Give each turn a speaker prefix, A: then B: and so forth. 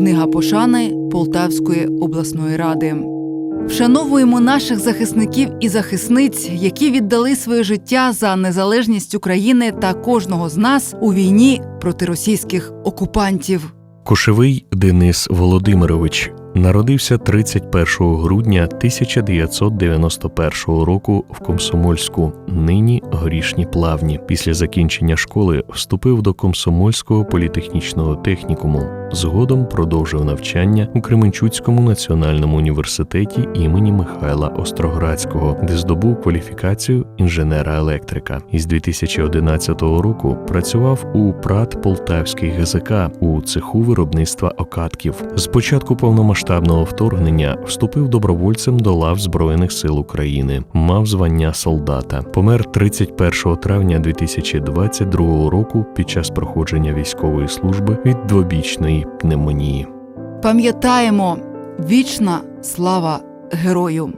A: Книга пошани Полтавської обласної ради. Вшановуємо наших захисників і захисниць, які віддали своє життя за незалежність України та кожного з нас у війні проти російських окупантів.
B: Кошевий Денис Володимирович народився 31 грудня 1991 року в Комсомольську, нині горішні плавні. Після закінчення школи вступив до Комсомольського політехнічного технікуму. Згодом продовжив навчання у Кременчуцькому національному університеті імені Михайла Остроградського, де здобув кваліфікацію інженера-електрика. Із 2011 року працював у ПРАТ Полтавський ГЗК у цеху виробництва окатків. З початку повномасштабного вторгнення вступив добровольцем до лав Збройних сил України, мав звання солдата. Помер 31 травня 2022 року під час проходження військової служби від двобічної пневмонії.
A: Пам'ятаємо вічна слава герою!